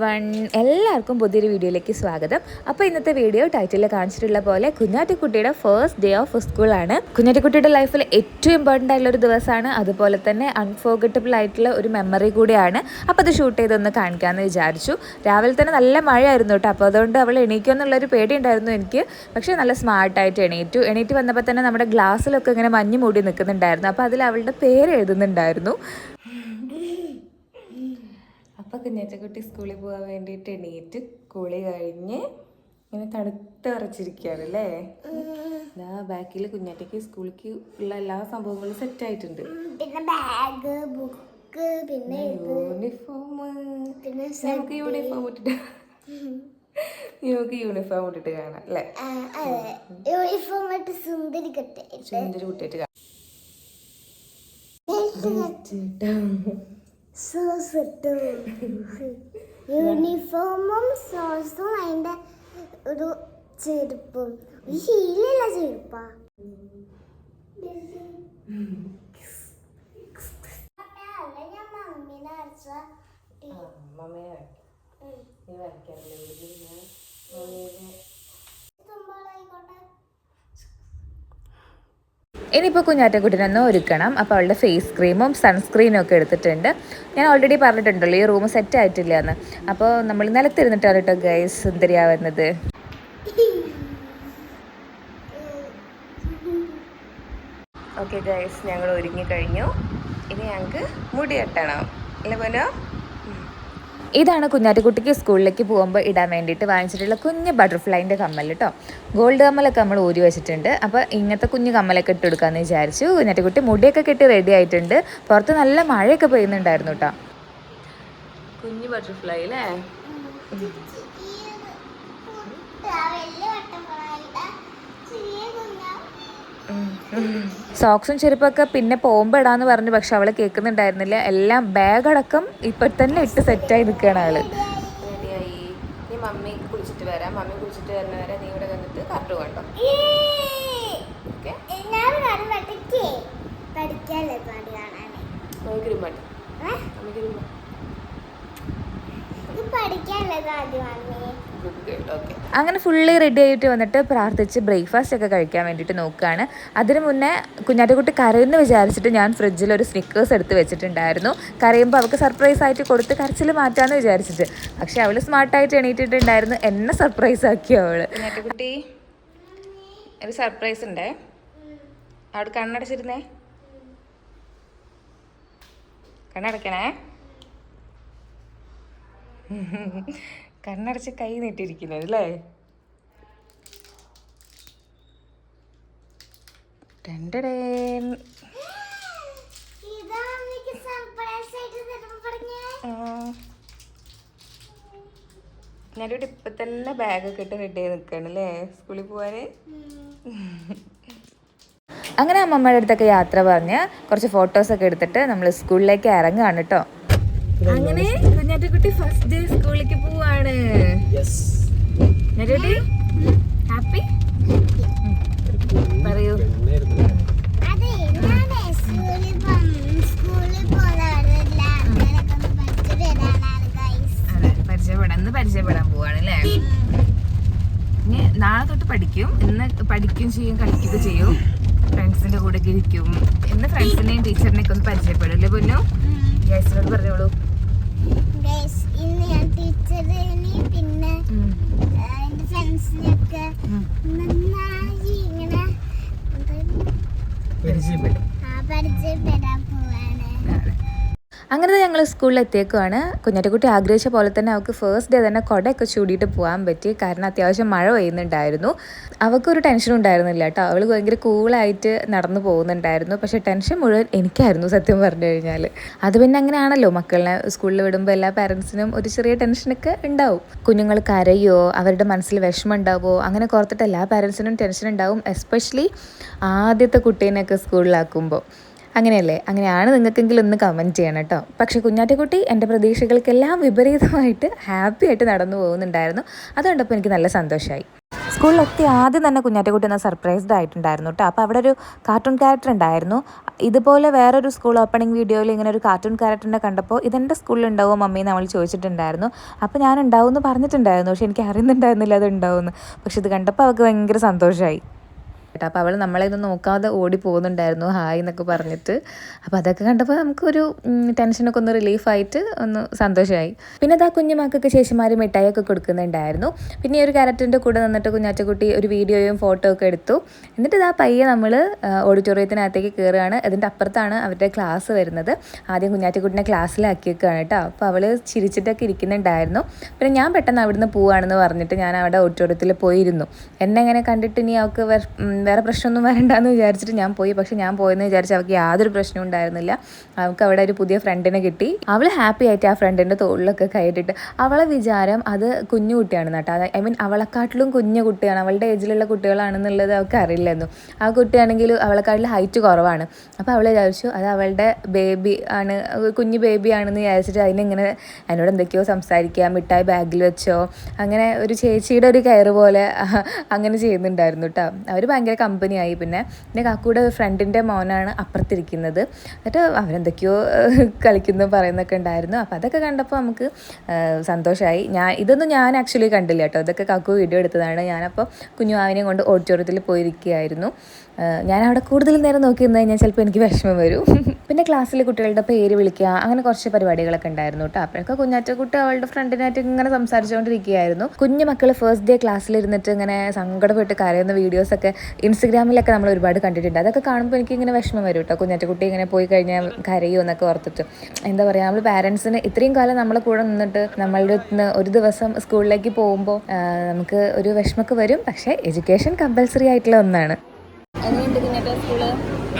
One എല്ലാവർക്കും പുതിയൊരു വീഡിയോയിലേക്ക് സ്വാഗതം. അപ്പോൾ ഇന്നത്തെ വീഡിയോ ടൈറ്റിൽ കാണിച്ചിട്ടുള്ള പോലെ കുഞ്ഞാറ്റിക്കുട്ടിയുടെ ഫസ്റ്റ് ഡേ ഓഫ് സ്കൂളാണ് കുഞ്ഞാറ്റിക്കുട്ടിയുടെ ലൈഫിൽ ഏറ്റവും ഇമ്പോർട്ടന്റ് ആയിട്ടുള്ള ഒരു ദിവസമാണ്. അതുപോലെ തന്നെ അൺഫോർഗറ്റബിൾ ആയിട്ടുള്ള ഒരു മെമ്മറി കൂടിയാണ്. അപ്പോൾ അത് ഷൂട്ട് ചെയ്തൊന്ന് കാണിക്കാമെന്ന് വിചാരിച്ചു. രാവിലെ തന്നെ നല്ല മഴയായിരുന്നു കേട്ടോ. അപ്പോൾ അതുകൊണ്ട് അവൾ എണീക്കുമെന്നുള്ളൊരു പേടി ഉണ്ടായിരുന്നു എനിക്ക്. പക്ഷേ നല്ല സ്മാർട്ടായിട്ട് എണീറ്റു. എണീറ്റ് വന്നപ്പോൾ തന്നെ നമ്മുടെ ഗ്ലാസ്സിലൊക്കെ ഇങ്ങനെ മഞ്ഞ് മൂടി നിൽക്കുന്നുണ്ടായിരുന്നു അപ്പോൾ അതിൽ അവളുടെ പേര് എഴുതുന്നുണ്ടായിരുന്നു. അപ്പോൾ കുഞ്ഞാറ്റക്കുട്ടി സ്കൂളിൽ പോകാൻ വേണ്ടിയിട്ട് എണീറ്റ് കുളി കഴിഞ്ഞ് ഇങ്ങനെ തണുത്ത് ഉറച്ചിരിക്കുകയാണ് അല്ലേ? ഇതാ ബാക്കിൽ കുഞ്ഞാറ്റയ്ക്ക് സ്കൂളിലേക്ക് ഉള്ള എല്ലാ സംഭവങ്ങളും സെറ്റ് ആയിട്ടുണ്ട്. പിന്നെ ബാഗ് ബുക്ക് പിന്നെ യൂണിഫോം നമുക്ക് യൂണിഫോം ഇട്ടിട്ട് നമുക്ക് യൂണിഫോം ഇട്ടിട്ട് കാണാം അല്ലേ? യൂണിഫോം ഇട്ട് സുന്ദരി കട്ടെ സുന്ദരി കുട്ടിയായിട്ട് കാണാം. സോസ് ഇട്ടു യൂണിഫോമും സോസും അതിന്റെ ഒരു ചെരുപ്പും. ഈ ശീലല്ല ചെരുപ്പാ. മമ്മീനെ നീ വരയ്ക്കാറില്ല? വീട്ടിൽ ഞാൻ ഇനിയിപ്പോൾ കുഞ്ഞാറ്റക്കുട്ടിനൊന്ന് ഒരുക്കണം. അപ്പോൾ അവളുടെ ഫേസ് ക്രീമും സൺസ്ക്രീനും ഒക്കെ എടുത്തിട്ടുണ്ട്. ഞാൻ ഓൾറെഡി പറഞ്ഞിട്ടുണ്ടല്ലോ ഈ റൂം സെറ്റ് ആയിട്ടില്ല എന്ന് അപ്പോൾ നമ്മൾ നിലത്തിരുന്നിട്ടാണ് കേട്ടോ ഗൈസ് സുന്ദരിയാവുന്നത് ഓക്കെ ഗൈസ് ഞങ്ങൾ ഒരുങ്ങി കഴിഞ്ഞു. ഇനി ഞങ്ങൾക്ക് മുടി കെട്ടണം അല്ലേ പോലോ ഇതാണ് കുഞ്ഞാറ്റിക്കുട്ടിക്ക് സ്കൂളിലേക്ക് പോകുമ്പോൾ ഇടാൻ വേണ്ടിയിട്ട് വാങ്ങിച്ചിട്ടുള്ള കുഞ്ഞ് ബട്ടർഫ്ലൈന്റെ കമ്മൽ കേട്ടോ ഗോൾഡ് കമ്മലൊക്കെ നമ്മൾ ഊരി വെച്ചിട്ടുണ്ട്. അപ്പോൾ ഇങ്ങനത്തെ കുഞ്ഞ് കമ്മലൊക്കെ ഇട്ട് കൊടുക്കാമെന്ന് വിചാരിച്ചു. കുഞ്ഞാറ്റിക്കുട്ടി മുടിയൊക്കെ കെട്ടി റെഡി ആയിട്ടുണ്ട്. പുറത്ത് നല്ല മഴയൊക്കെ പെയ്യുന്നുണ്ടായിരുന്നു കേട്ടോ കുഞ്ഞ് ബട്ടർഫ്ലൈ അല്ലേ വലിയ വട്ടപ്പളായിട്ട് ചെറിയ കുഞ്ഞാ സോക്സും ചെരുപ്പൊക്കെ പിന്നെ പോകുമ്പോൾ ഇടാന്ന് പറഞ്ഞു പക്ഷെ അവൾ കേൾക്കുന്നുണ്ടായിരുന്നില്ല. എല്ലാം ബാഗടക്കം ഇപ്പൊ തന്നെ ഇട്ട് സെറ്റായി നിൽക്കുകയാണ് ആൾ റെഡിയായി. നീ മമ്മി കുളിച്ചിട്ട് വരാം. മമ്മി കുളിച്ചിട്ട് വരുന്ന വരെ നീ ഇവിടെ വന്നിട്ട് കണ്ടോ എല്ലാവരും അങ്ങനെ ഫുള്ളി റെഡി ആയിട്ട് വന്നിട്ട് പ്രാർത്ഥിച്ച് ബ്രേക്ക്ഫാസ്റ്റ് ഒക്കെ കഴിക്കാൻ വേണ്ടിയിട്ട് നോക്കുകയാണ് അതിന് മുന്നേ കുഞ്ഞാറ്റക്കുട്ടി കരയുമെന്ന് വിചാരിച്ചിട്ട് ഞാൻ ഫ്രിഡ്ജിൽ ഒരു സ്നിക്കേഴ്സ് എടുത്ത് വെച്ചിട്ടുണ്ടായിരുന്നു. കരയുമ്പോൾ അവൾക്ക് സർപ്രൈസ് ആയിട്ട് കൊടുത്ത് കരച്ചിൽ മാറ്റാമെന്ന് വിചാരിച്ചിട്ട്. പക്ഷെ അവൾ സ്മാർട്ടായിട്ട് എണീറ്റിട്ടുണ്ടായിരുന്നു. എന്നെ സർപ്രൈസ് ആക്കി അവൾ. കുഞ്ഞാറ്റക്കുട്ടി ഒരു സർപ്രൈസ് ഉണ്ടേ. അവിടെ കണ്ണടച്ചിരുന്നേ. കണ്ണടക്കണേ. കണ്ണടച്ച് കൈ നീട്ടിയിരിക്കുന്നത് അല്ലേ? ആ. ഞാനിവിടെ ഇപ്പൊ തന്നെ ബാഗൊക്കെ ഇട്ട് റെഡി ആയി നിൽക്കുകയാണ് അല്ലേ? സ്കൂളിൽ പോവാന്? അങ്ങനെ അമ്മമ്മയുടെ അടുത്തൊക്കെ യാത്ര പറഞ്ഞ് കുറച്ച് ഫോട്ടോസൊക്കെ എടുത്തിട്ട് നമ്മൾ സ്കൂളിലേക്ക് ഇറങ്ങുകയാണ് കേട്ടോ അങ്ങനെ കുഞ്ഞാറ്റക്കുട്ടി ഫസ്റ്റ് ഡേ സ്കൂളിലേക്ക് പോവാണ്. ഹാപ്പി പറയൂ. പരിചയപ്പെടാൻ ഇന്ന് പരിചയപ്പെടാൻ പോവാണ് അല്ലേ? ഇനി നാളെ തൊട്ട് പഠിക്കും. ഇന്ന് പഠിക്കും ചെയ്യും കളിക്കുകയൊക്കെ ചെയ്യും. ഫ്രണ്ട്സിന്റെ കൂടെ ഇരിക്കും. ഇന്ന് ഫ്രണ്ട്സിനെയും ടീച്ചറിനെയൊക്കെ ഒന്ന് പരിചയപ്പെടും അല്ലേ പൊന്നു? ഗ്യാസിനോട് പറഞ്ഞോളൂ. ഗൈസ് ഇന്ന് ഞാൻ ടീച്ചറിനെ പിന്നെ എന്റെ ഫ്രണ്ട്സിനെയൊക്കെ നന്നായി ഇങ്ങനെ പരിചയപ്പെടാൻ പോവാണ്. അങ്ങനെ ഞങ്ങൾ സ്കൂളിൽ എത്തിയേക്കുവാണ് കുഞ്ഞാറ്റക്കുട്ടി ആഗ്രഹിച്ച പോലെ തന്നെ അവൾക്ക് ഫസ്റ്റ് ഡേ തന്നെ കുടയൊക്കെ ചൂടിയിട്ട് പോകാൻ പറ്റി. കാരണം അത്യാവശ്യം മഴ പെയ്യുന്നുണ്ടായിരുന്നു. അവൾക്കൊരു ടെൻഷനും ഉണ്ടായിരുന്നില്ല കേട്ടോ. അവൾ ഭയങ്കര കൂളായിട്ട് നടന്നു പോകുന്നുണ്ടായിരുന്നു. പക്ഷേ ടെൻഷൻ മുഴുവൻ എനിക്കായിരുന്നു സത്യം പറഞ്ഞു കഴിഞ്ഞാൽ അത് പിന്നെ അങ്ങനെയാണല്ലോ. മക്കളെ സ്കൂളിൽ വിടുമ്പോൾ എല്ലാ പാരൻസിനും ഒരു ചെറിയ ടെൻഷനൊക്കെ ഉണ്ടാവും. കുഞ്ഞുങ്ങൾ കരയോ അവരുടെ മനസ്സിൽ വിഷമം ഉണ്ടാവുമോ അങ്ങനെ കുറത്തിട്ട് എല്ലാ പാരൻസിനും ടെൻഷൻ ഉണ്ടാവും. എസ്പെഷ്യലി ആദ്യത്തെ കുട്ടീനെയൊക്കെ സ്കൂളിലാക്കുമ്പോൾ അങ്ങനെയല്ലേ? അങ്ങനെയാണ് നിങ്ങൾക്കെങ്കിലും ഒന്ന് കമന്റ് ചെയ്യണം കേട്ടോ. പക്ഷേ കുഞ്ഞാറ്റക്കുട്ടി എന്റെ പ്രതീക്ഷകൾക്കെല്ലാം വിപരീതമായിട്ട് ഹാപ്പി ആയിട്ട് നടന്നു പോകുന്നുണ്ടായിരുന്നു. അതുകൊണ്ടപ്പോൾ എനിക്ക് നല്ല സന്തോഷമായി സ്കൂളിലെത്തി ആദ്യം തന്നെ കുഞ്ഞാറ്റക്കുട്ടി എന്നാൽ സർപ്രൈസ്ഡ് ആയിട്ടുണ്ടായിരുന്നു കേട്ടോ. അപ്പോൾ അവിടെ ഒരു കാർട്ടൂൺ ക്യാരക്ടർ ഉണ്ടായിരുന്നു. ഇതുപോലെ വേറൊരു സ്കൂൾ ഓപ്പണിംഗ് വീഡിയോയിൽ ഇങ്ങനെ ഒരു കാർട്ടൂൺ ക്യാരക്ടറിനെ കണ്ടപ്പോൾ ഇതെന്റെ സ്കൂളിൽ ഉണ്ടാവും മമ്മി നമ്മൾ ചോദിച്ചിട്ടുണ്ടായിരുന്നു. അപ്പോൾ ഞാൻ ഉണ്ടാവും എന്ന് പറഞ്ഞിട്ടുണ്ടായിരുന്നു. പക്ഷേ എനിക്ക് അറിയുന്നുണ്ടായിരുന്നില്ല അത് ഉണ്ടാവുമെന്ന്. പക്ഷെ ഇത് കണ്ടപ്പോൾ അവൾക്ക് ഭയങ്കര സന്തോഷമായി കേട്ടോ അപ്പോൾ അവൾ നമ്മളെ ഇത് നോക്കാതെ ഓടി പോകുന്നുണ്ടായിരുന്നു. ഹായ് എന്നൊക്കെ പറഞ്ഞിട്ട്. അപ്പോൾ അതൊക്കെ കണ്ടപ്പോൾ നമുക്കൊരു ടെൻഷനൊക്കെ ഒന്ന് റിലീഫായിട്ട് ഒന്ന് സന്തോഷമായി പിന്നെ അതാ കുഞ്ഞുമാക്കൊക്കെ ശേഷന്മാർ മിഠായിയൊക്കെ കൊടുക്കുന്നുണ്ടായിരുന്നു. പിന്നെ ഈ ഒരു ക്യാരക്ടറിന്റെ കൂടെ നിന്നിട്ട് കുഞ്ഞാറ്റക്കുട്ടി ഒരു വീഡിയോയും ഫോട്ടോ ഒക്കെ എടുത്തു. എന്നിട്ട് ഇതാ പയ്യെ നമ്മൾ ഓഡിറ്റോറിയത്തിനകത്തേക്ക് കയറുകയാണ് അതിന്റെ അപ്പുറത്താണ് അവരുടെ ക്ലാസ് വരുന്നത്. ആദ്യം കുഞ്ഞാറ്റക്കുട്ടിനെ ക്ലാസ്സിലാക്കിയേക്കാണ് കേട്ടോ. അപ്പോൾ അവൾ ചിരിച്ചിട്ടൊക്കെ ഇരിക്കുന്നുണ്ടായിരുന്നു. പിന്നെ ഞാൻ പെട്ടെന്ന് അവിടുന്ന് പോവുകയാണെന്ന് പറഞ്ഞിട്ട് ഞാൻ അവിടെ ഓഡിറ്റോറിയത്തിൽ പോയിരുന്നു. എന്നെ അങ്ങനെ കണ്ടിട്ട് ഇനി അവൾക്ക് വേറെ പ്രശ്നമൊന്നും വരണ്ടെന്ന് വിചാരിച്ചിട്ട് ഞാൻ പോയി. പക്ഷെ ഞാൻ പോയെന്ന് വിചാരിച്ച് അവൾക്ക് യാതൊരു പ്രശ്നവും ഉണ്ടായിരുന്നില്ല. അവൾക്ക് അവിടെ ഒരു പുതിയ ഫ്രണ്ടിനെ കിട്ടി. അവൾ ഹാപ്പി ആയിട്ട് ആ ഫ്രണ്ടിന്റെ തോളിലൊക്കെ കയറ്റിട്ട് അവളെ വിചാരം അത് കുഞ്ഞു കുട്ടിയാണ് കേട്ടോ. ഐ മീൻ അവളെക്കാട്ടിലും കുഞ്ഞു കുട്ടിയാണ്. അവളുടെ ഏജിലുള്ള കുട്ടികളാണെന്നുള്ളത് അവൾക്ക് അറിയില്ലായിരുന്നു. ആ കുട്ടിയാണെങ്കിൽ അവളെക്കാട്ടിലും ഹൈറ്റ് കുറവാണ്. അപ്പോൾ അവൾ വിചാരിച്ചു അത് അവളുടെ ബേബി ആണ് കുഞ്ഞു ബേബി ആണെന്ന് വിചാരിച്ചിട്ട് അതിനിങ്ങനെ എന്നോട് എന്തൊക്കെയോ സംസാരിക്കുക മിഠായി ബാഗിൽ വെച്ചോ അങ്ങനെ ഒരു ചേച്ചിയുടെ ഒരു കയറ് പോലെ അങ്ങനെ ചെയ്യുന്നുണ്ടായിരുന്നു കേട്ടോ. അവർ ഭയങ്കര കമ്പനിയായി. പിന്നെ എന്റെ കാക്കൂടെ ഫ്രണ്ടിന്റെ മോനാണ് അപ്പുറത്തിരിക്കുന്നത്. എന്നിട്ട് അവരെന്തൊക്കെയോ കളിക്കുന്നു പറയുന്നൊക്കെ ഉണ്ടായിരുന്നു. അപ്പോൾ അതൊക്കെ കണ്ടപ്പോൾ നമുക്ക് സന്തോഷമായി ഞാൻ ഇതൊന്നും ഞാൻ ആക്ച്വലി കണ്ടില്ല കേട്ടോ. ഇതൊക്കെ കാക്കു വീഡിയോ എടുത്തതാണ്. ഞാനപ്പോൾ കുഞ്ഞുമാവിനെയും കൊണ്ട് ഓഡിറ്റോറിയത്തിൽ പോയിരിക്കുകയായിരുന്നു. ഞാൻ അവിടെ കൂടുതൽ നേരം നോക്കി നിന്ന് കഴിഞ്ഞാൽ ചിലപ്പോൾ എനിക്ക് വിഷമം വരും. പിന്നെ ക്ലാസ്സിലെ കുട്ടികളുടെ പേര് വിളിക്കുക അങ്ങനെ കുറച്ച് പരിപാടികളൊക്കെ ഉണ്ടായിരുന്നു കേട്ടോ. അപ്പോഴൊക്കെ കുഞ്ഞാറ്റക്കുട്ടി അവളുടെ ഫ്രണ്ടിനായിട്ട് ഇങ്ങനെ സംസാരിച്ചുകൊണ്ടിരിക്കുകയായിരുന്നു. കുഞ്ഞു മക്കൾ ഫസ്റ്റ് ഡേ ക്ലാസ്സിലിരുന്നിട്ട് ഇങ്ങനെ സങ്കടപ്പെട്ട് കരയുന്ന വീഡിയോസൊക്കെ ഇൻസ്റ്റഗ്രാമിലൊക്കെ നമ്മൾ ഒരുപാട് കണ്ടിട്ടുണ്ട്. അതൊക്കെ കാണുമ്പോൾ എനിക്ക് ഇങ്ങനെ വിഷമം വരും കേട്ടോ കുഞ്ഞാറ്റക്കുട്ടി ഇങ്ങനെ പോയി കഴിഞ്ഞാൽ കരയോ എന്നൊക്കെ ഓർത്തിട്ട്. എന്താ പറയുക നമ്മൾ പാരൻസിന് ഇത്രയും കാലം നമ്മളെ കൂടെ നിന്നിട്ട് നമ്മളുടെ ഒരു ദിവസം സ്കൂളിലേക്ക് പോകുമ്പോൾ നമുക്ക് ഒരു വിഷമമൊക്കെ വരും. പക്ഷേ എഡ്യൂക്കേഷൻ കമ്പൽസറി ആയിട്ടുള്ള ഒന്നാണ്. ഇവിടെ കുഞ്ഞാറ്റ സ്കൂൾ?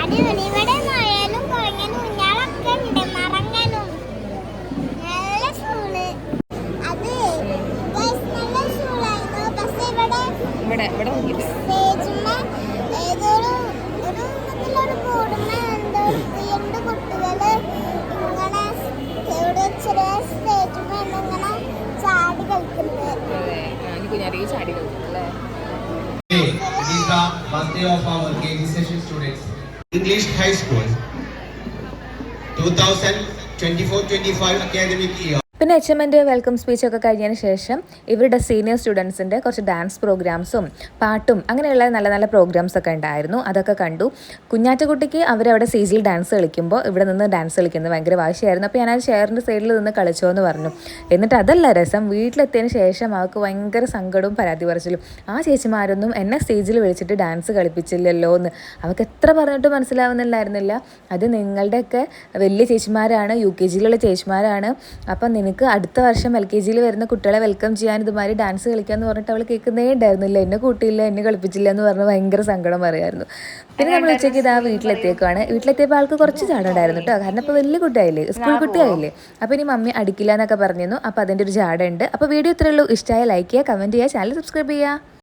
അടിപൊളി ഇവിടെ നോക്കിയിട്ട് seminary chadi Today, it is the birthday of our KV session students. English High School 2024-25 academic year. പിന്നെ എച്ച് എമ്മിന്റെ വെൽക്കം സ്പീച്ചൊക്കെ കഴിഞ്ഞതിന് ശേഷം ഇവരുടെ സീനിയർ സ്റ്റുഡൻസിന്റെ കുറച്ച് ഡാൻസ് പ്രോഗ്രാംസും പാട്ടും അങ്ങനെയുള്ള നല്ല നല്ല പ്രോഗ്രാംസ് ഒക്കെ ഉണ്ടായിരുന്നു. അതൊക്കെ കണ്ടു. കുഞ്ഞാറ്റക്കുട്ടിക്ക് അവരവിടെ സ്റ്റേജിൽ ഡാൻസ് കളിക്കുമ്പോൾ ഇവിടെ നിന്ന് ഡാൻസ് കളിക്കുന്നത് ഭയങ്കര വാശിയായിരുന്നു. അപ്പോൾ ഞാൻ ആ സൈഡിൽ നിന്ന് കളിച്ചോ എന്ന് പറഞ്ഞു. എന്നിട്ട് അതല്ല രസം വീട്ടിലെത്തിയതിന് ശേഷം അവൾക്ക് ഭയങ്കര സങ്കടവും പരാതി പറച്ചിലും. ആ ചേച്ചിമാരൊന്നും എന്നെ സ്റ്റേജിൽ വിളിച്ചിട്ട് ഡാൻസ് കളിപ്പിച്ചില്ലല്ലോ എന്ന് അവൾക്ക് എത്ര പറഞ്ഞിട്ട് മനസ്സിലാവുന്നില്ലായിരുന്നില്ല. അത് നിങ്ങളുടെയൊക്കെ വലിയ ചേച്ചിമാരാണ് യു കെ ജിയിലുള്ള ചേച്ചിമാരാണ്. അപ്പം നിനക്ക് അടുത്ത വർഷം എൽ കെ ജിയിൽ വരുന്ന കുട്ടികളെ വെൽക്കം ചെയ്യാൻ ഇതുമാതിരി ഡാൻസ് കളിക്കാന്ന് പറഞ്ഞിട്ട് അവൾ കേൾക്കുന്നേ ഉണ്ടായിരുന്നില്ല എന്നെ കൂട്ടിയില്ല എന്നെ കളിപ്പിച്ചില്ല എന്ന് പറഞ്ഞ് ഭയങ്കര സങ്കടം പറയായിരുന്നു. പിന്നെ നമ്മൾ ഉച്ചയ്ക്ക് ഇതാ വീട്ടിലെത്തിയേക്കാണ് വീട്ടിലെത്തിയപ്പോൾ ആൾക്ക് കുറച്ച് ചാടം ഉണ്ടായിരുന്നു കേട്ടോ. കാരണം ഇപ്പോൾ വലിയ കുട്ടിയായില്ലേ? സ്കൂൾ കുട്ടിയായില്ലേ? അപ്പോൾ ഇനി മമ്മി അടിക്കില്ല എന്നൊക്കെ പറഞ്ഞിരുന്നു. അപ്പോൾ അതിന്റെ ഒരു ചാടുണ്ട് അപ്പോൾ വീഡിയോ ഇത്രയുള്ളൂ ഇഷ്ടമായ ലൈക്ക് ചെയ്യുക കമന്റ് ചെയ്യുക ചാനൽ സബ്സ്ക്രൈബ് ചെയ്യുക.